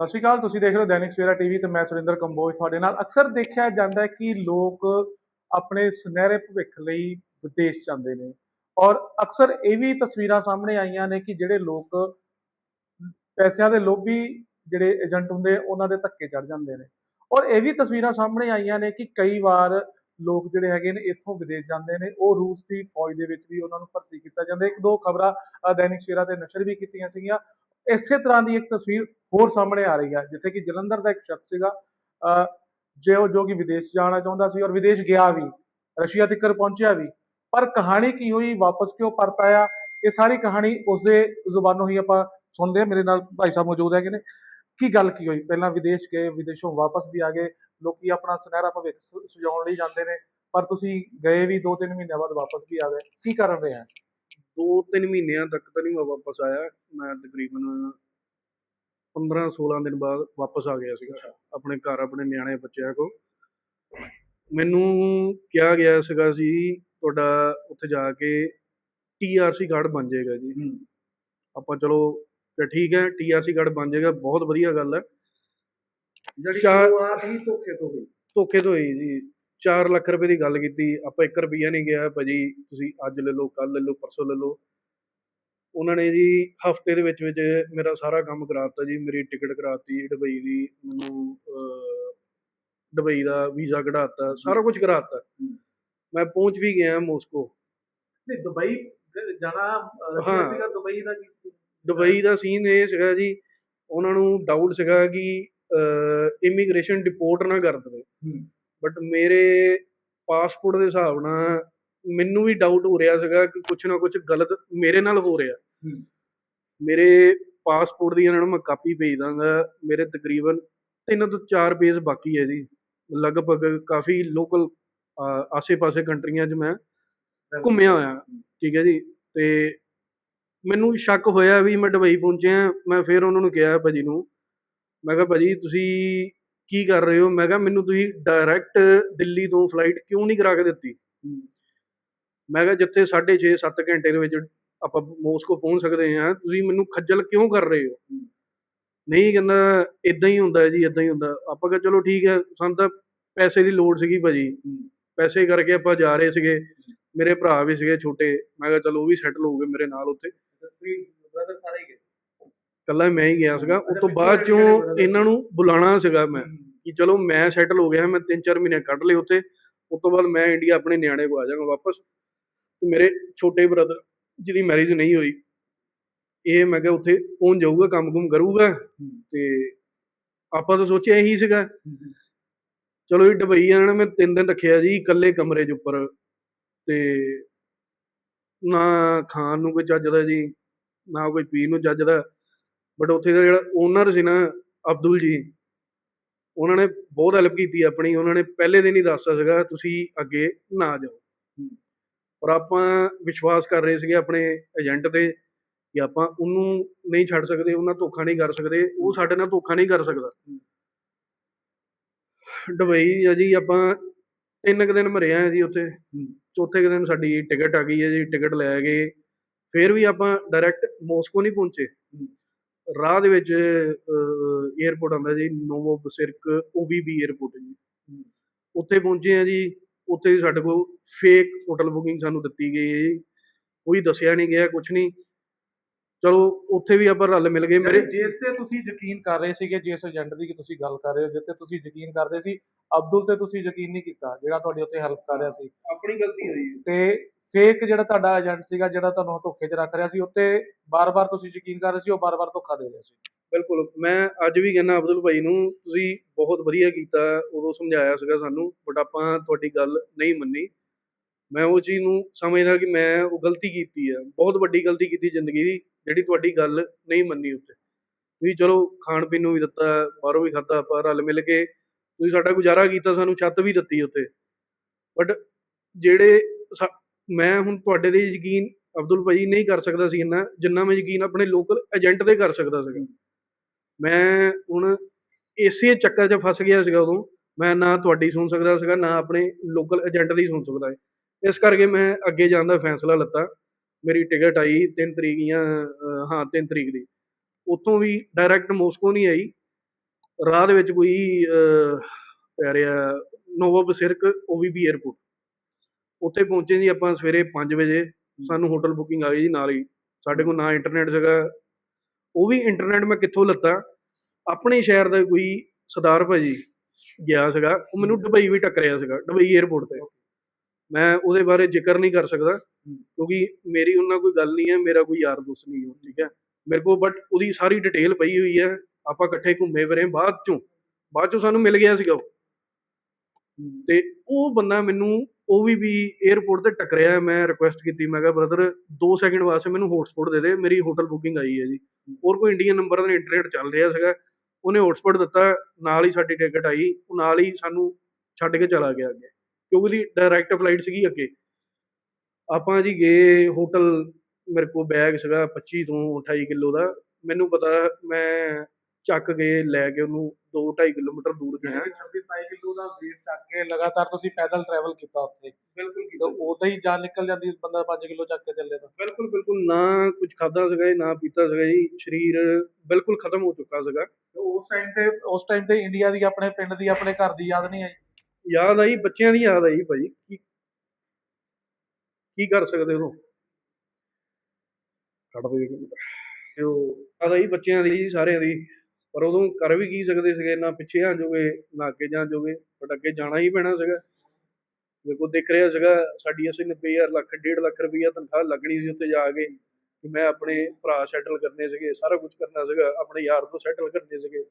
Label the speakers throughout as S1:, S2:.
S1: ਸਤਿ ਸ਼੍ਰੀ ਅਕਾਲ, ਤੁਸੀਂ ਦੇਖ ਰਹੇ ਹੋ ਦੈਨਿਕ ਸਵੇਰਾ ਟੀਵੀ ਤੇ ਮੈਂ ਸੁਰਿੰਦਰ ਕੰਬੋਜ। ਤੁਹਾਡੇ ਨਾਲ ਅਕਸਰ ਦੇਖਿਆ ਜਾਂਦਾ ਹੈ ਕਿ ਲੋਕ ਆਪਣੇ ਸੁਨਹਿਰੇ ਭਵਿੱਖ ਲਈ ਵਿਦੇਸ਼ ਜਾਂਦੇ ਨੇ। ਔਰ ਅਕਸਰ ਇਹ ਵੀ ਤਸਵੀਰਾਂ ਸਾਹਮਣੇ ਆਈਆਂ ਨੇ ਕਿ ਜਿਹੜੇ ਲੋਕ, ਪੈਸਿਆਂ ਦੇ ਲੋਭੀ ਜਿਹੜੇ ਏਜੰਟ ਹੁੰਦੇ, ਉਹਨਾਂ ਦੇ ਧੱਕੇ ਚੜ ਜਾਂਦੇ ਨੇ। ਔਰ ਇਹ ਵੀ ਤਸਵੀਰਾਂ ਸਾਹਮਣੇ ਆਈਆਂ ਨੇ ਕਿ ਕਈ ਵਾਰ ਲੋਕ ਜਿਹੜੇ ਹੈਗੇ ਨੇ, ਇੱਥੋਂ ਵਿਦੇਸ਼ ਜਾਂਦੇ ਨੇ। ਉਹ ਰੂਸ ਦੀ ਫੌਜ ਦੇ ਵਿੱਚ ਵੀ ਉਹਨਾਂ ਨੂੰ ਭਰਤੀ ਕੀਤਾ ਜਾਂਦਾ। ਇੱਕ ਦੋ ਖਬਰਾਂ ਦੈਨਿਕ ਸਵੇਰਾ ਤੇ ਨਸ਼ਰ ਵੀ ਕੀਤੀਆਂ ਸੀਗੀਆਂ। ਇਸੇ ਤਰ੍ਹਾਂ ਦੀ ਇੱਕ ਤਸਵੀਰ ਹੋਰ ਸਾਹਮਣੇ ਆ ਰਹੀ ਹੈ ਜਿੱਥੇ ਕਿ ਜਲੰਧਰ ਦਾ ਇੱਕ ਸ਼ਖਸ ਸੀਗਾ ਅਹ, ਜੋ ਜੋ ਕਿ ਵਿਦੇਸ਼ ਜਾਣਾ ਚਾਹੁੰਦਾ ਸੀ ਔਰ ਵਿਦੇਸ਼ ਗਿਆ ਵੀ ਰਸ਼ੀਆ ਤੱਕ ਪਹੁੰਚਿਆ ਵੀ ਪਰ ਕਹਾਣੀ ਕੀ ਹੋਈ ਵਾਪਸ ਕਿਉਂ ਪਰਤ ਆਇਆ? ਇਹ ਸਾਰੀ ਕਹਾਣੀ ਉਸਦੇ ਜ਼ੁਬਾਨੋਂ ਹੀ ਆਪਾਂ ਸੁਣਦੇ ਹਾਂ ਮੇਰੇ ਨਾਲ ਭਾਈ ਸਾਹਿਬ ਮੌਜੂਦ ਹੈਗੇ ਨੇ। ਕੀ ਗੱਲ ਕੀ ਹੋਈ? ਪਹਿਲਾਂ ਵਿਦੇਸ਼ ਗਏ ਵਿਦੇਸ਼ੋਂ ਵਾਪਸ ਵੀ ਆ ਗਏ ਲੋਕੀ ਆਪਣਾ ਸੁਨਹਿਰਾ ਭਵਿੱਖ ਸਜਾਉਣ ਲਈ ਜਾਂਦੇ ਨੇ ਪਰ ਤੁਸੀਂ ਗਏ ਵੀ 2-3 ਮਹੀਨਿਆਂ ਬਾਅਦ ਵਾਪਸ ਵੀ ਆ ਗਏ ਕੀ ਕਾਰਨ ਰਿਹਾ?
S2: ਦੋ ਤਿੰਨ ਮਹੀਨਿਆਂ ਤੱਕ ਤਾਂ ਨਹੀਂ ਮੈਂ ਵਾਪਸ ਆਇਆ ਮੈਂ ਤਕਰੀਬਨ 15 16 ਦਿਨ ਬਾਅਦ ਵਾਪਸ ਆ ਗਿਆ ਸੀਗਾ। ਆਪਣੇ ਘਰ ਆਪਣੇ ਨਿਆਣੇ ਬੱਚਿਆਂ ਕੋ ਮੈਨੂੰ ਕਿਹਾ ਗਿਆ ਸੀਗਾ ਸੀ ਤੁਹਾਡਾ ਉੱਥੇ ਜਾ ਕੇ ਟੀਆਰਸੀ ਕਾਰਡ ਬਣ ਜਾਏਗਾ ਜੀ। ਆਪਾਂ ਚਲੋ ਕਿ ਠੀਕ ਹੈ ਟੀਆਰਸੀ ਕਾਰਡ ਬਣ ਜਾਏਗਾ ਬਹੁਤ ਵਧੀਆ ਗੱਲ ਹੈ।
S1: ਜਿਹੜੀ ਸ਼ੁਰੂਆਤ ਹੀ ਧੋਖੇ ਤੋਂ ਹੋਈ।
S2: ਧੋਖੇ ਤੋਂ ਹੋਈ ਜੀ। 4 ਲੱਖ ਰੁਪਏ ਦੀ ਗੱਲ ਕੀਤੀ ਆਪਾਂ 1 ਰੁਪਿਆ ਨਹੀਂ ਗਿਆ ਭਾਜੀ ਤੁਸੀਂ ਅੱਜ ਲੈ ਲਓ ਕੱਲ ਲੈ ਲਓ ਪਰਸੋਂ ਲੈ ਲਓ। ਉਹਨਾਂ ਨੇ ਜੀ ਹਫ਼ਤੇ ਦੇ ਵਿੱਚ ਵਿੱਚ ਮੇਰਾ ਸਾਰਾ ਕੰਮ ਕਰਾਤਾ ਜੀ ਮੇਰੀ ਟਿਕਟ ਕਰਾਤੀ ਦੁਬਈ ਦੀ ਮੈਨੂੰ ਦੁਬਈ ਦਾ ਵੀਜ਼ਾ ਕਢਾਤਾ ਸਾਰਾ ਕੁਝ ਕਰਾਤਾ। ਮੈਂ ਪਹੁੰਚ ਵੀ ਗਿਆ ਮਾਸਕੋ
S1: ਨਹੀਂ ਦੁਬਈ ਜਾਣਾ। ਸੀਗਾ ਦਾ?
S2: ਦੁਬਈ ਸੀਨ ਇਹ ਸੀਗਾ ਜੀ ਉਹਨਾਂ ਨੂੰ ਡਾਊਟ ਸੀਗਾ ਕਿ ਇਮੀਗ੍ਰੇਸ਼ਨ ਡਿਪੋਰਟ ਨਾ ਕਰ ਦੇਵੇ। ਬਟ ਮੇਰੇ ਪਾਸਪੋਰਟ ਦੇ ਹਿਸਾਬ ਨਾਲ ਮੈਨੂੰ ਵੀ ਡਾਊਟ ਹੋ ਰਿਹਾ ਸੀਗਾ ਕਿ ਕੁਝ ਨਾ ਕੁਝ ਗਲਤ ਮੇਰੇ ਨਾਲ ਹੋ ਰਿਹਾ। ਮੇਰੇ ਪਾਸਪੋਰਟ ਦੀ ਇਹਨਾਂ ਨੂੰ ਮੈਂ ਕਾਪੀ ਭੇਜ ਦਾਂਗਾ। ਮੇਰੇ ਤਕਰੀਬਨ ਤਿੰਨ ਤੋਂ ਚਾਰ ਪੇਜ ਬਾਕੀ ਹੈ ਜੀ। ਲਗਭਗ ਕਾਫੀ ਲੋਕਲ ਆਸੇ-ਪਾਸੇ ਕੰਟਰੀਆਂ 'ਚ ਮੈਂ ਘੁੰਮਿਆ ਹੋਇਆ। ਠੀਕ ਹੈ ਜੀ? ਤੇ ਮੈਨੂੰ ਸ਼ੱਕ ਹੋਇਆ ਵੀ ਮੈਂ ਦੁਬਈ ਪਹੁੰਚਿਆ। ਮੈਂ ਫਿਰ ਉਹਨਾਂ ਨੂੰ ਕਿਹਾ ਭਾਜੀ ਨੂੰ ਮੈਂ ਕਿਹਾ ਭਾਜੀ ਤੁਸੀਂ ਕੀ ਕਰ ਰਹੇ ਹੋ? ਮੈਂ ਕਿਹਾ ਮੈਨੂੰ ਤੁਸੀਂ ਡਾਇਰੈਕਟ ਦਿੱਲੀ ਤੋਂ ਫਲਾਈਟ ਕਿਉਂ ਨਹੀਂ ਕਰਾ ਕੇ ਦਿੱਤੀ? ਮੈਂ ਕਿਹਾ ਜਿੱਥੇ 6.5 7 ਘੰਟੇ ਦੇ ਵਿੱਚ ਆਪਾਂ ਮੋਸਕੋ ਪਹੁੰਚ ਸਕਦੇ ਹਾਂ ਤੁਸੀਂ ਮੈਨੂੰ ਖੱਜਲ ਕਿਉਂ ਕਰ ਰਹੇ ਹੋ? ਨਹੀਂ ਕਹਿੰਦਾ ਇਦਾਂ ਹੀ ਹੁੰਦਾ ਜੀ ਇਦਾਂ ਹੀ ਹੁੰਦਾ। ਆਪਾਂ ਕਿਹਾ ਚਲੋ ਠੀਕ ਹੈ ਸਾਨੂੰ ਤਾਂ ਪੈਸੇ ਦੀ ਲੋੜ ਸੀਗੀ ਭਾਜੀ। ਪੈਸੇ ਕਰਕੇ ਆਪਾਂ ਜਾ ਰਹੇ ਸੀਗੇ ਮੇਰੇ ਭਰਾ ਵੀ ਸੀਗੇ ਛੋਟੇ। ਮੈਂ ਕਿਹਾ ਚਲੋ ਉਹ ਵੀ ਸੈਟਲ ਹੋ ਗਏ ਮੇਰੇ ਨਾਲ ਉੱਥੇ।
S1: ਤੁਸੀਂ ਬ੍ਰਦਰ ਸਾਰੇ ਹੀ ਗਏ?
S2: ਕੱਲਾ ਮੈਂ ਹੀ ਗਿਆ ਸੀਗਾ। ਉਸ ਤੋਂ ਬਾਅਦ ਚੋਂ ਇਹਨਾਂ ਨੂੰ ਬੁਲਾਣਾ ਸੀਗਾ ਮੈਂ ਕਿ ਚਲੋ ਮੈਂ ਸੈਟਲ ਹੋ ਗਿਆ ਮੈਂ 3-4 ਮਹੀਨੇ ਕੱਢ ਲਏ ਉੱਥੇ। ਉਸ ਤੋਂ ਬਾਅਦ ਮੈਂ ਇੰਡੀਆ ਆਪਣੇ ਨਿਆਣੇ ਕੋ ਆ ਜਾਵਾਂਗਾ ਵਾਪਸ। ਮੇਰੇ ਛੋਟੇ ਬ੍ਰਦਰ ਜਿਹਦੀ ਮੈਰਿਜ ਨਹੀਂ ਹੋਈ ਇਹ ਮੈਂ ਕਿਹਾ ਉੱਥੇ ਪਹੁੰਚ ਜਾਊਗਾ ਕੰਮ-ਕੁਮ ਕਰੂਗਾ ਤੇ ਆਪਾਂ ਤਾਂ ਸੋਚਿਆ ਇਹੀ ਸੀਗਾ। ਚਲੋ ਇਹ ਦੁਬਈ ਜਾਣਾ ਮੈਂ ਤਿੰਨ ਦਿਨ ਰੱਖਿਆ ਜੀ ਇਕੱਲੇ ਕਮਰੇ 'ਚ ਉੱਪਰ ਤੇ ਨਾ ਖਾਣ ਨੂੰ ਕੋਈ ਚੱਜ ਦਾ ਜੀ ਨਾ ਕੋਈ ਪੀਣ ਨੂੰ ਚੱਜ ਦਾ। ਬਟ ਉੱਥੇ ਦਾ ਜਿਹੜਾ ਓਨਰ ਸੀ ਨਾ ਅਬਦੁਲ ਜੀ ਉਹਨਾਂ ਨੇ ਬਹੁਤ ਹੈਲਪ ਕੀਤੀ ਆਪਣੀ ਉਹਨਾਂ ਨੇ ਪਹਿਲੇ ਦਿਨ ਹੀ ਦੱਸਿਆ ਸੀਗਾ ਤੁਸੀਂ ਅੱਗੇ ਨਾ ਜਾਓ। ਔਰ ਆਪਾਂ ਵਿਸ਼ਵਾਸ ਕਰ ਰਹੇ ਸੀਗੇ ਆਪਣੇ ਏਜੰਟ ਤੇ ਕਿ ਆਪਾਂ ਉਹਨੂੰ ਨਹੀਂ ਛੱਡ ਸਕਦੇ ਉਹਨਾਂ ਧੋਖਾ ਨਹੀਂ ਕਰ ਸਕਦੇ ਉਹ ਸਾਡੇ ਨਾਲ ਧੋਖਾ ਨਹੀਂ ਕਰ ਸਕਦਾ। ਦੁਬਈ ਆ ਜੀ ਆਪਾਂ ਤਿੰਨ ਕੁ ਦਿਨ ਮਰਿਆ ਆ ਜੀ ਉੱਥੇ। ਚੌਥੇ ਕੁ ਦਿਨ ਸਾਡੀ ਟਿਕਟ ਆ ਗਈ ਹੈ ਜੀ ਟਿਕਟ ਲੈ ਗਏ ਫਿਰ ਵੀ ਆਪਾਂ ਡਾਇਰੈਕਟ ਮੋਸਕੋ ਨਹੀਂ ਪਹੁੰਚੇ। ਰਾਹ ਦੇ ਵਿੱਚ 에어ਪੋਰਟ ਆਉਂਦਾ ਜੀ ਨੋਵੋ ਬਸਿਰਕ ਓਵੀਬੀ 에어ਪੋਰਟ ਜੀ ਉੱਥੇ ਪਹੁੰਚੇ ਆ ਜੀ ਉੱਥੇ ਸਾਡੇ ਕੋਲ ਫੇਕ ਹੋਟਲ ਬੁਕਿੰਗ ਸਾਨੂੰ ਦਿੱਤੀ ਗਈ ਹੈ ਜੀ। ਕੋਈ ਦੱਸਿਆ ਨਹੀਂ ਗਿਆ, ਕੁਛ ਨਹੀਂ। ਚਲੋ ਉੱਥੇ ਵੀ ਆਪਾਂ ਰਲ ਮਿਲ ਗਏ ਮੇਰੇ
S1: ਜਿਸ ਤੇ ਤੁਸੀਂ ਯਕੀਨ ਕਰ ਰਹੇ ਸੀਗੇ ਜਿਸ ਏਜੰਟ ਦੀ ਕਿ ਤੁਸੀਂ ਗੱਲ ਕਰ ਰਹੇ ਹੋ ਜਿਸ ਤੇ ਤੁਸੀਂ ਯਕੀਨ ਕਰਦੇ ਸੀ ਅਬਦੁਲ ਤੇ ਤੁਸੀਂ ਯਕੀਨ ਨਹੀਂ ਕੀਤਾ ਜਿਹੜਾ ਤੁਹਾਡੀ ਉੱਤੇ ਹੈਲਪ ਕਰ ਰਿਹਾ ਸੀ।
S2: ਆਪਣੀ ਗਲਤੀ ਹੋਈ
S1: ਤੇ ਫੇਕ ਜਿਹੜਾ ਤੁਹਾਡਾ ਏਜੰਟ ਸੀਗਾ ਜਿਹੜਾ ਤੁਹਾਨੂੰ ਧੋਖੇ 'ਚ ਰੱਖ ਰਿਹਾ ਸੀ ਉੱਤੇ ਬਾਰ-ਬਾਰ ਤੁਸੀਂ ਯਕੀਨ ਕਰ ਰਹੇ ਸੀ ਉਹ ਬਾਰ-ਬਾਰ ਧੋਖਾ ਦੇ ਰਿਹਾ ਸੀ?
S2: ਬਿਲਕੁਲ ਮੈਂ ਅੱਜ ਵੀ ਕਹਿੰਦਾ ਅਬਦੁਲ ਭਾਈ ਨੂੰ ਤੁਸੀਂ ਬਹੁਤ ਵਧੀਆ ਕੀਤਾ ਉਦੋਂ ਸਮਝਾਇਆ ਸੀਗਾ ਸਾਨੂੰ ਬਟ ਆਪਾਂ ਤੁਹਾਡੀ ਗੱਲ ਨਹੀਂ ਮੰਨੀ। ਮੈਂ ਉਹ ਚੀਜ਼ ਨੂੰ ਸਮਝਦਾ ਕਿ ਮੈਂ ਉਹ ਗਲਤੀ ਕੀਤੀ ਹੈ ਬਹੁਤ ਵੱਡੀ ਗਲਤੀ ਕੀਤੀ ਜ਼ਿੰਦਗੀ ਦੀ। ਜਿਹੜੀ ਤੁਹਾਡੀ ਗੱਲ ਨਹੀਂ ਮੰਨੀ ਉੱਤੇ ਤੁਸੀਂ ਚਲੋ, ਖਾਣ ਪੀਣ ਨੂੰ ਵੀ ਦਿੱਤਾ, ਬਾਹਰੋਂ ਵੀ ਖਾਧਾ, ਆਪਾਂ ਰਲ ਮਿਲ ਕੇ ਤੁਸੀਂ ਸਾਡਾ ਗੁਜ਼ਾਰਾ ਕੀਤਾ, ਸਾਨੂੰ ਛੱਤ ਵੀ ਦਿੱਤੀ ਉੱਤੇ ਬਟ ਜਿਹੜੇ ਮੈਂ ਹੁਣ ਤੁਹਾਡੇ ਦੇ ਯਕੀਨ ਅਬਦੁਲ ਭਾਈ ਨਹੀਂ ਕਰ ਸਕਦਾ ਸੀ ਇੰਨਾ, ਜਿੰਨਾ ਮੈਂ ਯਕੀਨ ਆਪਣੇ ਲੋਕਲ ਏਜੰਟ ਤੇ ਕਰ ਸਕਦਾ ਸੀਗਾ। ਮੈਂ ਹੁਣ ਇਸੇ ਚੱਕਰ 'ਚ ਫਸ ਗਿਆ ਸੀਗਾ ਉਦੋਂ। ਮੈਂ ਨਾ ਤੁਹਾਡੀ ਸੁਣ ਸਕਦਾ ਸੀਗਾ, ਨਾ ਆਪਣੇ ਲੋਕਲ ਏਜੰਟ ਦੀ ਸੁਣ ਸਕਦਾ। ਸੀ। ਇਸ ਕਰਕੇ ਮੈਂ ਅੱਗੇ ਜਾਣ ਦਾ ਫੈਸਲਾ ਲਿੱਤਾ। ਮੇਰੀ ਟਿਕਟ ਆਈ 3 ਤਰੀਕ ਜਾਂ ਹਾਂ 3 ਤਰੀਕ ਦੀ। ਉੱਥੋਂ ਵੀ ਡਾਇਰੈਕਟ ਮਾਸਕੋ ਨਹੀਂ ਆਈ। ਰਾਹ ਦੇ ਵਿੱਚ ਕੋਈ ਪੈ ਰਿਹਾ ਨੋਵਾ ਬਸਿਰਕ ਓਵੀਬੀ 에ਅਰਪੋਰਟ ਉੱਥੇ ਪਹੁੰਚੇ ਜੀ ਆਪਾਂ ਸਵੇਰੇ 5 ਵਜੇ। ਸਾਨੂੰ ਹੋਟਲ ਬੁਕਿੰਗ ਆ ਗਈ ਜੀ ਨਾਲ ਹੀ। ਸਾਡੇ ਕੋਲ ਨਾ ਇੰਟਰਨੈਟ ਸੀਗਾ। ਉਹ ਵੀ ਇੰਟਰਨੈਟ ਮੈਂ ਕਿੱਥੋਂ ਲੱਤਾ? ਆਪਣੇ ਸ਼ਹਿਰ ਦਾ ਕੋਈ ਸਰਦਾਰ ਭਾਜੀ ਗਿਆ ਸੀਗਾ। ਉਹ ਮੈਨੂੰ ਦੁਬਈ ਵੀ ਟੱਕਰਿਆ ਸੀਗਾ ਦੁਬਈ 에ਅਰਪੋਰਟ ਤੇ। ਮੈਂ ਉਹਦੇ ਬਾਰੇ ਜ਼ਿਕਰ ਨਹੀਂ ਕਰ ਸਕਦਾ ਕਿਉਂਕਿ ਮੇਰੀ ਉਹਨਾਂ ਕੋਈ ਗੱਲ ਨਹੀਂ ਹੈ ਮੇਰਾ ਕੋਈ ਯਾਰ ਦੋਸਤ ਨਹੀਂ ਹੈ ਠੀਕ ਹੈ। ਮੇਰੇ ਕੋਲ ਬਟ ਉਹਦੀ ਸਾਰੀ ਡਿਟੇਲ ਪਈ ਹੋਈ ਹੈ ਆਪਾਂ ਇਕੱਠੇ ਘੁੰਮੇ ਫਿਰੇ ਬਾਅਦ ਚੋਂ। ਬਾਅਦ ਚੋਂ ਸਾਨੂੰ ਮਿਲ ਗਿਆ ਸੀਗਾ ਉਹ। ਤੇ ਉਹ ਬੰਦਾ ਮੈਨੂੰ ਉਹ ਵੀ ਵੀ 에어ਪੋਰਟ ਤੇ ਟੱਕਰਿਆ ਮੈਂ ਰਿਕੁਐਸਟ ਕੀਤੀ ਮੈਂ ਕਿਹਾ ਬ੍ਰਦਰ 2 ਸੈਕਿੰਡ ਵਾਸਤੇ ਮੈਨੂੰ ਹੌਟਸਪੌਟ ਦੇ ਦੇ ਮੇਰੀ ਹੋਟਲ ਬੁਕਿੰਗ ਆਈ ਹੈ ਜੀ। ਹੋਰ ਕੋਈ ਇੰਡੀਅਨ ਨੰਬਰ ਦਾ ਇੰਟਰਨੈਟ ਚੱਲ ਰਿਹਾ ਸੀਗਾ ਉਹਨੇ ਹੌਟਸਪੌਟ ਦਿੱਤਾ ਨਾਲ ਹੀ ਸਾਡੀ ਟਿਕਟ ਆਈ ਉਹ ਨਾਲ ਹੀ ਸਾਨੂੰ ਛੱਡ ਕੇ ਚਲਾ ਗਿਆ ਅੱਗੇ। ਕਿਉਂਕਿ ਉਹਦੀ ਡਾਇਰੈਕਟ ਫਲਾਈਟ ਸੀਗੀ ਅੱਗੇ। ਆਪਾਂ ਜੀ ਗਏ ਹੋਟਲ ਮੇਰੇ ਕੋਲ ਬੈਗ ਸੀਗਾ 25 ਤੋਂ 28 ਕਿਲੋ ਦਾ। ਮੈਨੂੰ ਪਤਾ ਮੈਂ ਚੱਕ ਕੇ ਲੈ ਕੇ ਉਹਨੂੰ 2 2.5 ਕਿਲੋਮੀਟਰ ਦੂਰ ਗਿਆ।
S1: 26 27 ਕਿਲੋ ਦਾ weight ਚੱਕ ਕੇ ਲਗਾਤਾਰ ਤੁਸੀਂ ਪੈਦਲ ਟਰੈਵਲ ਕੀਤਾ ਉੱਥੇ।
S2: ਬਿਲਕੁਲ
S1: ਤਾਂ ਉਦਾਂ ਹੀ ਜਾਨ ਨਿਕਲ ਜਾਂਦੀ ਬੰਦਾ 5 ਕਿਲੋ ਚੱਕ ਕੇ ਚੱਲੇ ਤਾਂ।
S2: ਬਿਲਕੁਲ ਬਿਲਕੁਲ। ਨਾ ਕੁਝ ਖਾਦਾ ਸੀਗਾ ਨਾ ਪੀਤਾ ਸੀਗਾ ਜੀ। ਸਰੀਰ ਬਿਲਕੁਲ ਖਤਮ ਹੋ ਚੁੱਕਾ ਸੀਗਾ।
S1: ਉਸ ਟਾਈਮ ਤੇ ਉਸ ਟਾਈਮ ਤੇ ਇੰਡੀਆ ਦੀ ਆਪਣੇ ਪਿੰਡ ਦੀ ਆਪਣੇ ਘਰ ਦੀ ਯਾਦ ਨਹੀਂ ਆਈ?
S2: ਯਾਦ ਆਈ ਬੱਚਿਆਂ ਦੀ ਯਾਦ ਆਈ ਭਾਜੀ। ਕੀ ਕੀ ਕਰ ਸਕਦੇ ਹੋ ਕੱਢ ਦੇ ਤੇ ਉਹ ਯਾਦ ਆਈ ਬੱਚਿਆਂ ਦੀ ਜੀ, ਸਾਰਿਆਂ ਦੀ। ਪਰ ਉਦੋਂ ਕਰ ਵੀ ਕੀ ਸਕਦੇ ਸੀਗੇ? ਨਾ ਪਿੱਛੇ ਆ ਜੋਗੇ ਨਾ ਅੱਗੇ ਜਾ ਜੋਗੇ। ਬਟ ਅੱਗੇ ਜਾਣਾ ਹੀ ਪੈਣਾ ਸੀਗਾ। ਦੇਖੋ ਦਿਖ ਰਿਹਾ ਸੀਗਾ ਸਾਡੀ ਅਸੀਂ 90000 ਲੱਖ 1.5 ਲੱਖ ਰੁਪਈਆ ਤਨਖਾਹ ਲੱਗਣੀ ਸੀ ਉੱਤੇ ਜਾ ਕੇ। ਕਿ ਮੈਂ ਆਪਣੇ ਭਰਾ ਸੈਟਲ ਕਰਨੇ ਸੀਗੇ ਸਾਰਾ ਕੁਝ ਕਰਨਾ ਸੀਗਾ ਆਪਣੇ ਯਾਰ ਤੋਂ ਸੈਟਲ ਕਰਨੇ ਸੀਗੇ।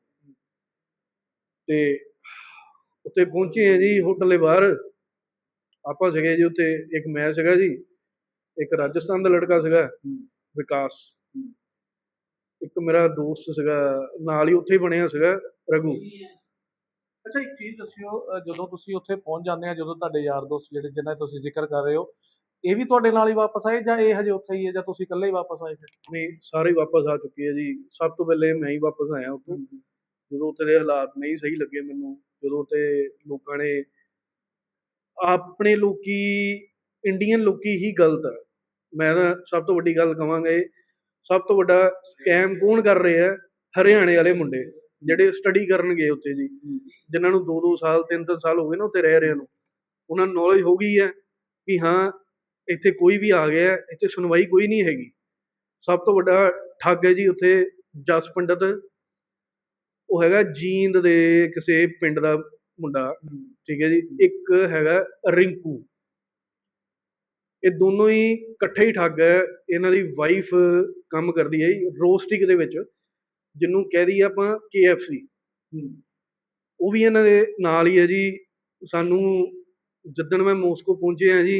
S2: ਤੇ ਉੱਤੇ ਪਹੁੰਚੇ ਆ ਜੀ ਹੋਟਲ ਦੇ ਬਾਹਰ। ਆਪਾਂ ਸੀਗੇ ਜੀ ਉੱਤੇ ਇੱਕ ਮੈਂ ਸੀਗਾ ਜੀ ਇੱਕ ਰਾਜਸਥਾਨ ਦਾ ਲੜਕਾ ਸੀਗਾ ਵਿਕਾਸ। ਇੱਕ ਮੇਰਾ ਦੋਸਤ ਸੀਗਾ ਨਾਲ ਹੀ ਉੱਥੇ ਹੀ ਬਣਿਆ ਸੀਗਾ ਰਘੂ।
S1: ਅੱਛਾ ਇੱਕ ਚੀਜ਼ ਦੱਸਿਓ ਜਦੋਂ ਤੁਸੀਂ ਉੱਥੇ ਪਹੁੰਚ ਜਾਂਦੇ ਆ ਜਦੋਂ ਤੁਹਾਡੇ ਯਾਰ ਦੋਸਤ ਜਿਹੜੇ ਜਿਨ੍ਹਾਂ ਦਾ ਤੁਸੀਂ ਜ਼ਿਕਰ ਕਰ ਰਹੇ ਹੋ ਇਹ ਵੀ ਤੁਹਾਡੇ ਨਾਲ ਹੀ ਵਾਪਸ ਆਏ ਜਾਂ ਇਹ ਹਜੇ ਉੱਥੇ ਹੀ ਹੈ ਜਾਂ ਤੁਸੀਂ ਇਕੱਲੇ ਹੀ ਵਾਪਸ ਆਏ ਫਿਰ?
S2: ਨਹੀਂ ਸਾਰੇ ਵਾਪਸ ਆ ਚੁੱਕੇ ਆ ਜੀ। ਸਭ ਤੋਂ ਪਹਿਲੇ ਮੈਂ ਹੀ ਵਾਪਸ ਆਇਆ ਉੱਥੋਂ। ਜਦੋਂ ਉੱਥੇ ਦੇ ਹਾਲਾਤ ਨਹੀਂ ਸਹੀ ਲੱਗੇ ਮੈਨੂੰ ਜਦੋਂ ਤੇ ਲੋਕਾਂ ਨੇ ਆਪਣੇ ਲੋਕੀ ਇੰਡੀਅਨ ਲੋਕੀ ਹੀ ਗਲਤ ਆ। ਮੈਂ ਤਾਂ ਸਭ ਤੋਂ ਵੱਡੀ ਗੱਲ ਕਵਾਂਗਾ ਇਹ ਸਭ ਤੋਂ ਵੱਡਾ ਸਕੈਮ ਕੌਣ ਕਰ ਰਿਹਾ ਹੈ? ਹਰਿਆਣੇ ਵਾਲੇ ਮੁੰਡੇ ਜਿਹੜੇ ਸਟੱਡੀ ਕਰਨ ਗਏ ਉੱਥੇ ਜੀ। ਜਿਨ੍ਹਾਂ ਨੂੰ 2-2 ਸਾਲ 3-3 ਸਾਲ ਹੋ ਗਏ ਨਾ ਉੱਥੇ ਰਹਿ ਰਹੇ ਨੂੰ। ਉਹਨਾਂ ਨੂੰ ਨੌਲੇਜ ਹੋ ਗਈ ਹੈ ਕਿ ਹਾਂ ਇੱਥੇ ਕੋਈ ਵੀ ਆ ਗਿਆ ਹੈ, ਇੱਥੇ ਸੁਣਵਾਈ ਕੋਈ ਨਹੀਂ ਹੈਗੀ। ਸਭ ਤੋਂ ਵੱਡਾ ਠੱਗ ਹੈ ਜੀ ਉੱਥੇ ਜਸ ਪੰਡਤ ਉਹ ਹੈਗਾ ਜੀਂਦ ਦੇ ਕਿਸੇ ਪਿੰਡ ਦਾ ਮੁੰਡਾ ਠੀਕ ਹੈ ਜੀ। ਇੱਕ ਹੈਗਾ ਰਿੰਕੂ। ਇਹ ਦੋਨੋਂ ਹੀ ਇਕੱਠੇ ਹੀ ਠੱਗ ਹੈ। ਇਹਨਾਂ ਦੀ ਵਾਈਫ ਕੰਮ ਕਰਦੀ ਹੈ ਰੋਸਟਿਕ ਦੇ ਵਿੱਚ ਜਿਹਨੂੰ ਕਹਿ ਦਈਏ ਆਪਾਂ KFC ਉਹ ਵੀ ਇਹਨਾਂ ਦੇ ਨਾਲ ਹੀ ਹੈ ਜੀ। ਸਾਨੂੰ ਜਿੱਦਣ ਮੈਂ ਮੋਸਕੋ ਪਹੁੰਚਿਆ ਜੀ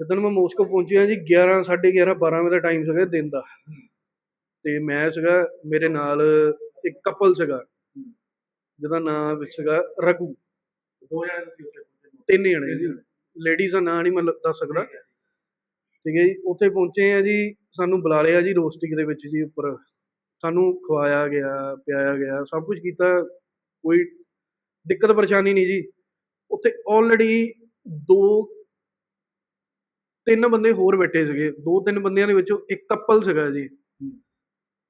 S2: ਜਿੱਦਣ ਮੈਂ ਮੋਸਕੋ ਪਹੁੰਚਿਆ ਜੀ 11 11:30 12 ਵਜੇ ਦਾ ਟਾਈਮ ਸੀਗਾ ਦਿਨ ਦਾ। ਤੇ ਮੈਂ ਸੀਗਾ ਮੇਰੇ ਨਾਲ ਇੱਕ ਕਪਲ ਸੀਗਾ। ਜਿਹਦਾ ਨਾਮ ਸੀਗਾ ਰਘੂ।
S1: ਦੋ ਜਣੇ ਤੁਸੀਂ ਉੱਥੇ ਪਹੁੰਚੇ
S2: ਤਿੰਨ ਜਣੇ ਜੀ। ਲੇਡੀਜ਼ ਦਾ ਨਾਂ ਨਹੀਂ ਮੈਂ ਦੱਸ ਸਕਦਾ। ਠੀਕ ਹੈ ਜੀ। ਉੱਥੇ ਪਹੁੰਚੇ ਆ ਜੀ ਸਾਨੂੰ ਬੁਲਾ ਲਿਆ ਜੀ ਰੋਸਟਿਕ ਦੇ ਵਿੱਚ ਜੀ ਉੱਪਰ। ਸਾਨੂੰ ਖਵਾਇਆ ਗਿਆ ਪਿਆਇਆ ਗਿਆ ਸਭ ਕੁਝ ਕੀਤਾ। ਕੋਈ ਦਿੱਕਤ ਪਰੇਸ਼ਾਨੀ ਨਹੀਂ ਜੀ। ਉੱਥੇ ਆਲਰੇਡੀ ਦੋ ਤਿੰਨ ਬੰਦੇ ਹੋਰ ਬੈਠੇ ਸੀਗੇ। ਦੋ ਤਿੰਨ ਬੰਦਿਆਂ ਦੇ ਵਿੱਚੋਂ ਇੱਕ ਕਪਲ ਸੀਗਾ ਜੀ।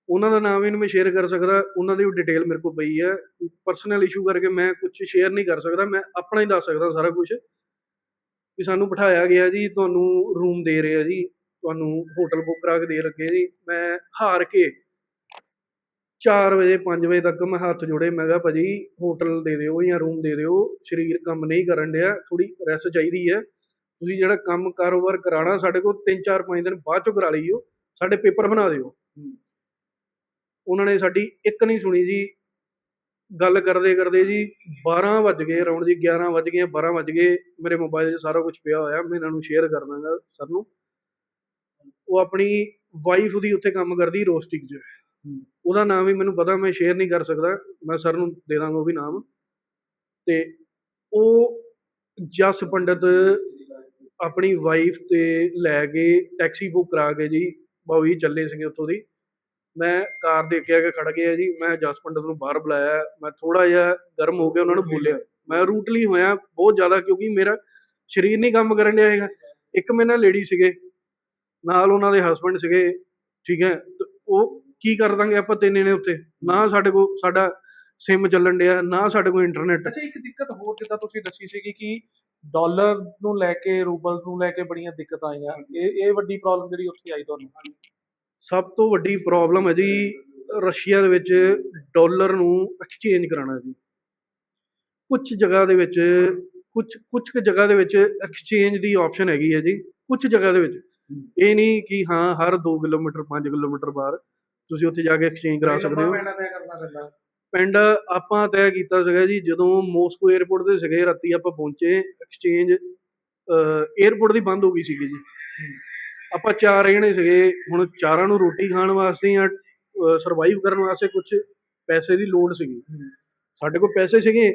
S2: ਉਹਨਾਂ ਦਾ ਨਾਮ ਵੀ ਨਹੀਂ ਮੈਂ ਸ਼ੇਅਰ ਕਰ ਸਕਦਾ, ਉਹਨਾਂ ਦੀ ਡਿਟੇਲ ਮੇਰੇ ਕੋਲ ਪਈ ਹੈ। ਪਰਸਨਲ ਇਸ਼ੂ ਕਰਕੇ ਮੈਂ ਕੁਝ ਸ਼ੇਅਰ ਨਹੀਂ ਕਰ ਸਕਦਾ, ਮੈਂ ਆਪਣਾ ਹੀ ਦੱਸ ਸਕਦਾ ਸਾਰਾ ਕੁਝ ਕਿ ਸਾਨੂੰ ਬਿਠਾਇਆ ਗਿਆ ਜੀ, ਤੁਹਾਨੂੰ ਰੂਮ ਦੇ ਰਿਹਾ ਜੀ, ਤੁਹਾਨੂੰ ਹੋਟਲ ਬੁੱਕ ਕਰਾ ਕੇ ਦੇ ਲੱਗੇ ਜੀ। ਮੈਂ ਹਾਰ ਕੇ 4 ਵਜੇ 5 ਵਜੇ ਤੱਕ ਮੈਂ ਹੱਥ ਜੋੜੇ, ਮੈਂ ਕਿਹਾ ਭਾਜੀ ਹੋਟਲ ਦੇ ਦਿਓ ਜਾਂ ਰੂਮ ਦੇ ਦਿਓ, ਸਰੀਰ ਕੰਮ ਨਹੀਂ ਕਰਨ ਡਿਆ ਥੋੜੀ ਰੈਸਟ ਚਾਹੀਦੀ ਹੈ। ਤੁਸੀਂ ਜਿਹੜਾ ਕੰਮ ਕਾਰੋਬਾਰ ਕਰਾਣਾ ਸਾਡੇ ਕੋਲ 3 4 5 ਦਿਨ ਬਾਅਦ ਚੋਂ ਕਰਾ ਲਈਓ, ਸਾਡੇ ਪੇਪਰ ਬਣਾ ਦਿਓ। ਉਹਨਾਂ ਨੇ ਸਾਡੀ ਇੱਕ ਨਹੀਂ ਸੁਣੀ ਜੀ। ਗੱਲ ਕਰਦੇ ਕਰਦੇ ਜੀ 12 ਵੱਜ ਗਏ ਅਰਾਊਂਡ ਜੀ 11 ਵੱਜ ਗਏ 12 ਵੱਜ ਗਏ। ਮੇਰੇ ਮੋਬਾਈਲ 'ਚ ਸਾਰਾ ਕੁਝ ਪਿਆ ਹੋਇਆ ਮੈਂ ਇਹਨਾਂ ਨੂੰ ਸ਼ੇਅਰ ਕਰ ਦਾਂਗਾ ਸਰ ਨੂੰ। ਉਹ ਆਪਣੀ ਵਾਈਫ ਦੀ ਉੱਥੇ ਕੰਮ ਕਰਦੀ ਰੋਸਟਿਕ 'ਚ। ਉਹਦਾ ਨਾਮ ਵੀ ਮੈਨੂੰ ਪਤਾ ਮੈਂ ਸ਼ੇਅਰ ਨਹੀਂ ਕਰ ਸਕਦਾ। ਮੈਂ ਸਰ ਨੂੰ ਦੇ ਦਾਂਗਾ ਉਹ ਵੀ ਨਾਮ। ਤੇ ਉਹ ਜਸ ਪੰਡਤ ਆਪਣੀ ਵਾਈਫ ਤੇ ਲੈ ਕੇ ਟੈਕਸੀ ਬੁੱਕ ਕਰਾ ਕੇ ਜੀ ਬਾਊ ਚੱਲੇ ਸੀਗੇ ਉੱਥੋਂ ਦੀ। ਮੈਂ ਕਾਰ ਦੇ ਕੇ ਆ ਕੇ ਖੜ ਗਿਆ ਜੀ ਮੈਂ ਜਸ ਪੰਡਤ ਨੂੰ ਬਾਹਰ ਬੁਲਾਇਆ ਮੈਂ ਥੋੜਾ ਜਿਹਾ ਗਰਮ ਹੋ ਕੇ ਉਹਨਾਂ ਨੂੰ ਬੋਲਿਆ। ਮੈਂ ਰੂਟਲੀ ਹੋਇਆ ਬਹੁਤ ਜ਼ਿਆਦਾ ਕਿਉਂਕਿ ਮੇਰਾ ਸਰੀਰ ਨਹੀਂ ਕੰਮ ਕਰਨ ਡਿਆ ਹੈਗਾ। ਇੱਕ ਮੇਰੇ ਨਾਲ ਲੇਡੀ ਸੀਗੇ ਨਾਲ ਉਹਨਾਂ ਦੇ ਹਸਬੰਡ ਸੀਗੇ ਠੀਕ ਹੈ। ਉਹ ਕੀ ਕਰ ਦਾਂਗੇ ਆਪਾਂ ਤਿੰਨ ਨੇ ਉੱਤੇ? ਨਾ ਸਾਡੇ ਕੋਲ ਸਾਡਾ ਸਿਮ ਚੱਲਣ ਡਿਆ ਨਾ ਸਾਡੇ ਕੋਲ ਇੰਟਰਨੈਟ
S1: ਅੱਛਾ ਇੱਕ ਦਿੱਕਤ ਹੋਰ ਜਿੱਦਾਂ ਤੁਸੀਂ ਦੱਸੀ ਸੀਗੀ ਕਿ ਡਾਲਰ ਨੂੰ ਲੈ ਕੇ ਰੂਬਲ ਨੂੰ ਲੈ ਕੇ ਬੜੀਆਂ ਦਿੱਕਤਾਂ ਆਈਆਂ। ਇਹ ਇਹ ਵੱਡੀ ਪ੍ਰੋਬਲਮ ਜਿਹੜੀ ਉੱਥੇ ਆਈ ਤੁਹਾਨੂੰ?
S2: ਸਭ ਤੋਂ ਵੱਡੀ ਪ੍ਰੋਬਲਮ ਹੈ ਜੀ ਰਸ਼ੀਆ ਦੇ ਵਿੱਚ ਡਾਲਰ ਨੂੰ ਐਕਸਚੇਂਜ ਕਰਾਉਣਾ ਜੀ। ਕੁਝ ਜਗ੍ਹਾ ਦੇ ਵਿੱਚ ਕੁਝ ਕੁਝ ਕੁ ਜਗ੍ਹਾ ਦੇ ਵਿੱਚ ਐਕਸਚੇਂਜ ਦੀ ਆਪਸ਼ਨ ਹੈਗੀ ਹੈ ਜੀ। ਕੁਝ ਜਗ੍ਹਾ ਦੇ ਵਿੱਚ। ਇਹ ਨਹੀਂ ਕਿ ਹਾਂ ਹਰ 2 ਕਿਲੋਮੀਟਰ 5 ਕਿਲੋਮੀਟਰ ਬਾਹਰ ਤੁਸੀਂ ਉੱਥੇ ਜਾ ਕੇ ਐਕਸਚੇਂਜ ਕਰਾ ਸਕਦੇ ਹੋ। ਪਿੰਡ ਆਪਾਂ ਤੈਅ ਕੀਤਾ ਸੀਗਾ ਜੀ ਜਦੋਂ ਮੋਸਕੋ 에ਅਰਪੋਰਟ ਤੇ ਸੀਗੇ ਰਾਤੀ ਆਪਾਂ ਪਹੁੰਚੇ ਐਕਸਚੇਂਜ 에ਅਰਪੋਰਟ ਦੀ ਬੰਦ ਹੋ ਗਈ ਸੀਗੀ ਜੀ। ਆਪਾਂ ਚਾਰ ਜਣੇ ਸੀਗੇ ਹੁਣ ਚਾਰਾਂ ਨੂੰ ਰੋਟੀ ਖਾਣ ਵਾਸਤੇ ਜਾਂ ਸਰਵਾਈਵ ਕਰਨ ਵਾਸਤੇ ਕੁਝ ਪੈਸੇ ਦੀ ਲੋੜ ਸੀਗੀ। ਸਾਡੇ ਕੋਲ ਪੈਸੇ ਸੀਗੇ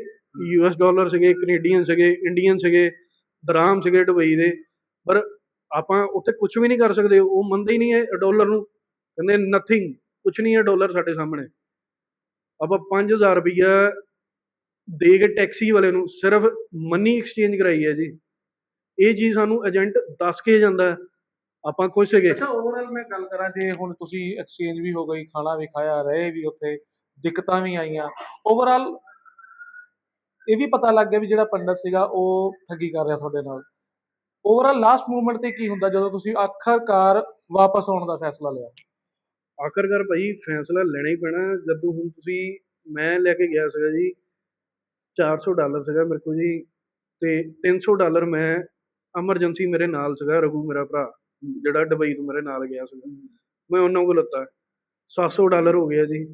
S2: ਯੂਐਸ ਡਾਲਰ ਸੀਗੇ ਕੈਨੇਡੀਅਨ ਸੀਗੇ ਇੰਡੀਅਨ ਸੀਗੇ ਦਰਾਮ ਸੀਗੇ ਦੁਬਈ ਦੇ। ਪਰ ਆਪਾਂ ਉੱਥੇ ਕੁਝ ਵੀ ਨਹੀਂ ਕਰ ਸਕਦੇ ਉਹ ਮੰਨਦੇ ਹੀ ਨਹੀਂ ਹੈ ਡਾਲਰ ਨੂੰ। ਕਹਿੰਦੇ ਨਥਿੰਗ ਕੁਝ ਨਹੀਂ ਹੈ ਡਾਲਰ ਸਾਡੇ ਸਾਹਮਣੇ। ਆਪਾਂ 5000 ਰੁਪਈਆ ਦੇ ਕੇ ਟੈਕਸੀ ਵਾਲੇ ਨੂੰ ਸਿਰਫ ਮਨੀ ਐਕਸਚੇਂਜ ਕਰਾਈ ਹੈ ਜੀ। ਇਹ ਚੀਜ਼ ਸਾਨੂੰ ਏਜੰਟ ਦੱਸ ਕੇ ਜਾਂਦਾ ਹੈ। ਆਪਾਂ ਖੁਸ਼ ਹੈਗੇ।
S1: ਅੱਛਾ ਓਵਰਆਲ ਮੈਂ ਗੱਲ ਕਰਾਂ ਜੇ ਹੁਣ ਤੁਸੀਂ ਐਕਸਚੇਂਜ ਵੀ ਹੋ ਗਈ ਖਾਣਾ ਵੀ ਖਾਇਆ ਰਹੇ ਵੀ ਉੱਥੇ ਦਿੱਕਤਾਂ ਵੀ ਆਈਆਂ। ਓਵਰਆਲ ਇਹ ਵੀ ਪਤਾ ਲੱਗ ਗਿਆ ਵੀ ਜਿਹੜਾ ਪੰਡਤ ਸੀਗਾ ਉਹ ਠੱਗੀ ਕਰ ਰਿਹਾ ਤੁਹਾਡੇ ਨਾਲ। ਓਵਰਆਲ ਲਾਸਟ ਮੂਵਮੈਂਟ ਤੇ ਕੀ ਹੁੰਦਾ ਜਦੋਂ ਤੁਸੀਂ ਆਖਰਕਾਰ ਵਾਪਸ ਆਉਣ ਦਾ ਫੈਸਲਾ ਲਿਆ?
S2: ਆਖਰਕਾਰ ਭਾਈ ਫੈਸਲਾ ਲੈਣਾ ਹੀ ਪੈਣਾ। ਜਦੋਂ ਹੁਣ ਤੁਸੀਂ ਮੈਂ ਲੈ ਕੇ ਗਿਆ ਸੀਗਾ ਜੀ 400 ਡਾਲਰ ਸੀਗਾ ਮੇਰੇ ਕੋਲ ਜੀ ਤੇ 300 ਡਾਲਰ ਮੈਂ ਐਮਰਜੈਂਸੀ ਮੇਰੇ ਨਾਲ ਸੀਗਾ ਰਘੂ ਮੇਰਾ ਭਰਾ। ਜਿਹੜਾ ਦੁਬਈ ਤੋਂ ਮੇਰੇ ਨਾਲ ਗਿਆ ਸੀਗਾ। ਮੈਂ ਉਹਨਾਂ ਕੋਲ ਲੱਤਾ। 700 ਡਾਲਰ ਹੋ ਗਿਆ ਜੀ।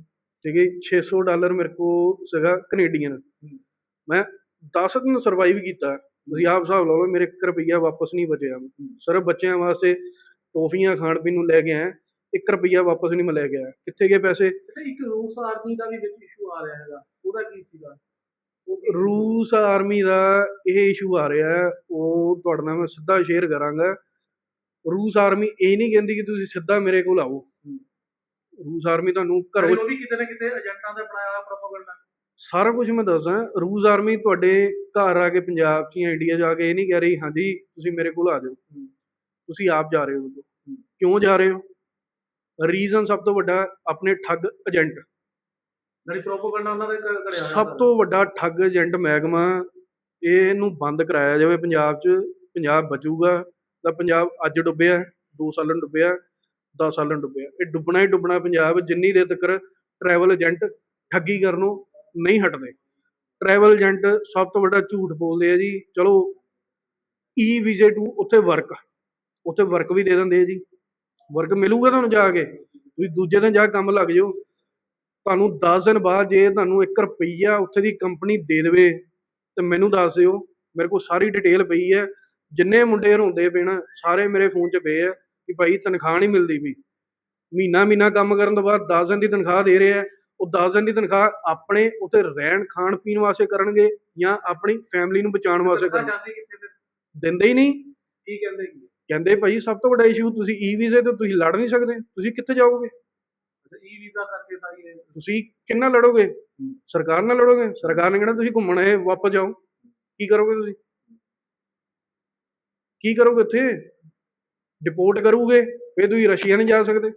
S2: ਠੀਕ ਹੈ ਜੀ। 600 ਡਾਲਰ ਮੇਰੇ ਕੋਲ ਸੀਗਾ ਕੈਨੇਡੀਅਨ। ਮੈਂ 10 ਦਿਨ ਸਰਵਾਈਵ ਕੀਤਾ। ਤੁਸੀਂ ਆਪ ਹਿਸਾਬ ਲਾ ਲਓ ਮੇਰੇ 1 ਰੁਪਈਆ ਵਾਪਸ ਨਹੀਂ ਬਚਿਆ। ਸਿਰਫ ਬੱਚਿਆਂ ਵਾਸਤੇ ਟੋਫੀਆਂ ਖਾਣ ਪੀਣ ਨੂੰ ਲੈ ਕੇ ਆਇਆ। 1 ਰੁਪਈਆ ਵਾਪਸ ਨਹੀਂ ਮੈਂ ਲੈ ਕੇ ਆਇਆ। ਕਿੱਥੇ ਗਏ ਪੈਸੇ?
S1: ਇੱਕ ਰੂਸ ਆਰਮੀ ਦਾ ਵੀ ਵਿੱਚ ਇਸ਼ੂ ਆ ਰਿਹਾ ਹੈਗਾ। ਉਹਦਾ ਕੀ ਸੀਗਾ?
S2: ਰੂਸ ਆਰਮੀ ਦਾ ਇਹ ਇਸ਼ੂ ਆ ਰਿਹਾ। ਉਹ ਤੁਹਾਡੇ ਨਾਲ ਮੈਂ ਸਿੱਧਾ ਸ਼ੇਅਰ ਕਰਾਂਗਾ। ਰੂਸ ਆਰਮੀ ਇਹ ਨਹੀਂ ਕਹਿੰਦੀ ਕਿ ਤੁਸੀਂ ਸਿੱਧਾ ਮੇਰੇ ਕੋਲ ਆਓ। ਰੂਸ ਆਰਮੀ ਤੁਹਾਨੂੰ ਘਰੋਂ
S1: ਉਹ ਵੀ ਕਿਤੇ ਨਾ ਕਿਤੇ ਏਜੰਟਾਂ ਦਾ ਬਣਾਇਆ ਹੋਇਆ ਪ੍ਰੋਪਾਗੈਂਡਾ
S2: ਸਾਰਾ ਕੁਝ ਮੈਂ ਦੱਸਦਾ ਰੂਸ ਆਰਮੀ ਤੁਹਾਡੇ ਘਰ ਆ ਕੇ ਪੰਜਾਬ 'ਚ ਜਾਂ ਇੰਡੀਆ ਜਾ ਕੇ ਇਹ ਨਹੀਂ ਕਹਿ ਰਹੀ ਹਾਂਜੀ ਤੁਸੀਂ ਮੇਰੇ ਕੋਲ ਆ ਜਾਓ। ਤੁਸੀਂ ਆਪ ਜਾ ਰਹੇ ਹੋ ਕਿਉਂ ਜਾ ਰਹੇ ਹੋ? ਰੀਜ਼ਨ ਸਭ ਤੋਂ ਵੱਡਾ ਆਪਣੇ ਠੱਗ ਏਜੰਟ।
S1: ਜਿਹੜੀ ਪ੍ਰੋਪਾਗੈਂਡਾ ਉਹਨਾਂ ਦੇ ਕਰਿਆ
S2: ਸਭ ਤੋਂ ਵੱਡਾ ਠੱਗ ਏਜੰਟ ਮਹਿਕਮਾ ਇਹਨੂੰ ਬੰਦ ਕਰਾਇਆ ਜਾਵੇ ਪੰਜਾਬ 'ਚ ਪੰਜਾਬ ਬਚੂਗਾ। ਤਾਂ ਪੰਜਾਬ ਅੱਜ ਡੁੱਬਿਆ 2 ਸਾਲਾਂ ਡੁੱਬਿਆ 10 ਸਾਲਾਂ ਨੂੰ ਡੁੱਬਿਆ ਇਹ ਡੁੱਬਣਾ ਹੀ ਡੁੱਬਣਾ ਪੰਜਾਬ, ਜਿੰਨੀ ਦੇਰ ਤੱਕ ਟਰੈਵਲ ਏਜੰਟ ਠੱਗੀ ਕਰਨੋਂ ਨਹੀਂ ਹਟਦੇ। ਟਰੈਵਲ ਏਜੰਟ ਸਭ ਤੋਂ ਵੱਡਾ ਝੂਠ ਬੋਲਦੇ ਆ ਜੀ, ਚਲੋ ਈ ਵੀਜ਼ੇ ਟੂ ਉੱਥੇ ਵਰਕ ਉੱਥੇ ਵਰਕ ਵੀ ਦੇ ਦਿੰਦੇ ਆ ਜੀ। ਵਰਕ ਮਿਲੂਗਾ ਤੁਹਾਨੂੰ ਜਾ ਕੇ, ਤੁਸੀਂ ਦੂਜੇ ਦਿਨ ਜਾ ਕੰਮ ਲੱਗ ਜਾਓ। ਤੁਹਾਨੂੰ 10 ਦਿਨ ਬਾਅਦ ਜੇ ਤੁਹਾਨੂੰ 1 ਰੁਪਈਆ ਉੱਥੇ ਦੀ ਕੰਪਨੀ ਦੇ ਦੇਵੇ, ਤੇ ਮੈਨੂੰ ਦੱਸ ਦਿਓ, ਮੇਰੇ ਕੋਲ ਸਾਰੀ ਡਿਟੇਲ ਪਈ ਹੈ। ਜਿੰਨੇ ਮੁੰਡੇ ਰੋਂਦੇ ਪਏ ਨਾ ਸਾਰੇ ਮੇਰੇ ਫੋਨ 'ਚ ਪਏ ਆ ਕਿ ਭਾਈ ਤਨਖਾਹ ਨਹੀਂ ਮਿਲਦੀ ਵੀ ਮਹੀਨਾ ਮਹੀਨਾ ਕੰਮ ਕਰਨ ਤੋਂ ਬਾਅਦ 10 ਦਿਨ ਦੀ ਤਨਖਾਹ ਦੇ ਰਹੇ ਆ। ਉਹ 10 ਦਿਨ ਦੀ ਤਨਖਾਹ ਆਪਣੇ ਉੱਤੇ ਰਹਿਣ ਖਾਣ ਪੀਣ ਵਾਸਤੇ ਕਰਨਗੇ ਜਾਂ ਆਪਣੀ ਫੈਮਿਲੀ ਨੂੰ ਬਚਾਉਣ ਵਾਸਤੇ ਕਰਨਗੇ? ਦਿੰਦੇ ਹੀ ਨਹੀਂ।
S1: ਕੀ ਕਹਿੰਦੇ ਕੀ?
S2: ਕਹਿੰਦੇ ਭਾਈ ਸਭ ਤੋਂ ਵੱਡਾ ਇਸ਼ੂ ਤੁਸੀਂ ਈ ਵੀਜ਼ੇ ਤੇ ਤੁਸੀਂ ਲੜ ਨਹੀਂ ਸਕਦੇ। ਤੁਸੀਂ ਕਿੱਥੇ ਜਾਓਗੇ?
S1: ਈ ਵੀਜ਼ਾ ਕਰਕੇ ਤਾਂ ਇਹ
S2: ਤੁਸੀਂ ਕਿੰਨਾ ਲੜੋਗੇ? ਸਰਕਾਰ ਨਾਲ ਲੜੋਗੇ? ਸਰਕਾਰ ਨੇ ਕਹਿਣਾ ਤੁਸੀਂ ਘੁੰਮਣ ਆਏ ਵਾਪਸ ਜਾਓ। ਕੀ ਕਰੋਗੇ ਤੁਸੀਂ? ਕੀ ਕਰੋਗੇ ਉੱਥੇ? ਡਿਪੋਰਟ ਕਰੋਗੇ ਫੇਰ ਤੁਸੀਂ ਰਸ਼ੀਆ ਨਹੀਂ ਜਾ ਸਕਦੇ।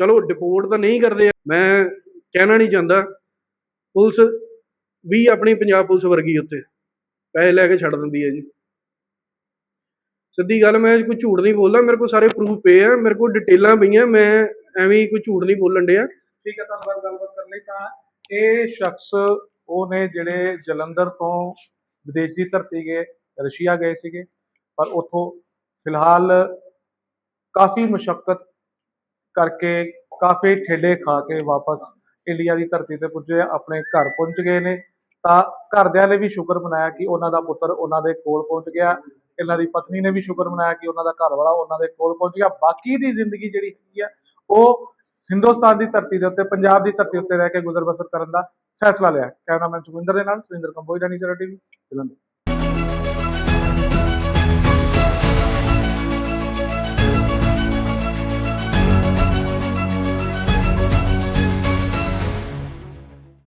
S2: ਚਲੋ ਡਿਪੋਰਟ ਤਾਂ ਨਹੀਂ ਕਰਦੇ। ਮੈਂ ਕਹਿਣਾ ਨਹੀਂ ਚਾਹੁੰਦਾ। ਪੁਲਿਸ ਵੀ ਆਪਣੀ ਪੰਜਾਬ ਪੁਲਿਸ ਵਰਗੀ ਉੱਤੇ ਪੈਸੇ ਲੈ ਕੇ ਛੱਡ ਦਿੰਦੀ ਹੈ ਜੀ। ਸਿੱਧੀ ਗੱਲ ਮੈਂ ਕੋਈ ਝੂਠ ਨਹੀਂ ਬੋਲਦਾ। ਮੇਰੇ ਕੋਲ ਸਾਰੇ ਪ੍ਰੂਫ ਪਏ ਆ। ਮੇਰੇ ਕੋਲ ਡਿਟੇਲਾਂ ਪਈਆਂ। ਮੈਂ ਐਵੇਂ ਕੋਈ ਝੂਠ ਨਹੀਂ ਬੋਲਣ ਡਿਆ।
S1: ਠੀਕ ਹੈ ਧੰਨਵਾਦ। ਗੱਲਬਾਤ ਕਰਨ ਲਈ ਤਾਂ ਇਹ ਸ਼ਖਸ ਉਹ ਨੇ ਜਿਹੜੇ ਜਲੰਧਰ ਤੋਂ ਵਿਦੇਸ਼ ਦੀ ਧਰਤੀ ਗਏ ਰਸ਼ੀਆ ਗਏ ਸੀਗੇ। ਪਰ ਉਥੋਂ ਫਿਲਹਾਲ ਕਾਫੀ ਮੁਸ਼ਕਲ ਕਰਕੇ ਕਾਫੀ ਠੇਡੇ ਖਾ ਕੇ ਵਾਪਸ ਇੰਡੀਆ ਦੀ ਧਰਤੀ ਤੇ ਪੁੱਜੇ, ਆਪਣੇ ਘਰ ਪਹੁੰਚ ਗਏ ਨੇ। ਤਾਂ ਘਰਦਿਆਂ ਨੇ ਵੀ ਸ਼ੁਕਰ ਮਨਾਇਆ ਕਿ ਉਹਨਾਂ ਦਾ ਪੁੱਤਰ ਉਹਨਾਂ ਦੇ ਕੋਲ ਪਹੁੰਚ ਗਿਆ। ਇਹਨਾਂ ਦੀ ਪਤਨੀ ਨੇ ਵੀ ਸ਼ੁਕਰ ਮਨਾਇਆ ਕਿ ਉਹਨਾਂ ਦਾ ਘਰ ਵਾਲਾ ਉਹਨਾਂ ਦੇ ਕੋਲ ਪਹੁੰਚ ਗਿਆ। ਬਾਕੀ ਦੀ ਜ਼ਿੰਦਗੀ ਜਿਹੜੀ ਹੈਗੀ ਆ, ਉਹ ਹਿੰਦੁਸਤਾਨ ਦੀ ਧਰਤੀ ਦੇ ਉੱਤੇ, ਪੰਜਾਬ ਦੀ ਧਰਤੀ ਉੱਤੇ ਰਹਿ ਕੇ ਗੁਜ਼ਰ ਬਸਰ ਕਰਨ ਦਾ ਫੈਸਲਾ ਲਿਆ। ਕੈਮਰਾਮੈਨ ਸੁਖਿੰਦਰ ਦੇ ਨਾਲ ਸੁਰਿੰਦਰ ਕੰਬੋਜ ਦਾ ਨੀਚਰ ਟੀਵੀ, ਜਲੰਧਰ।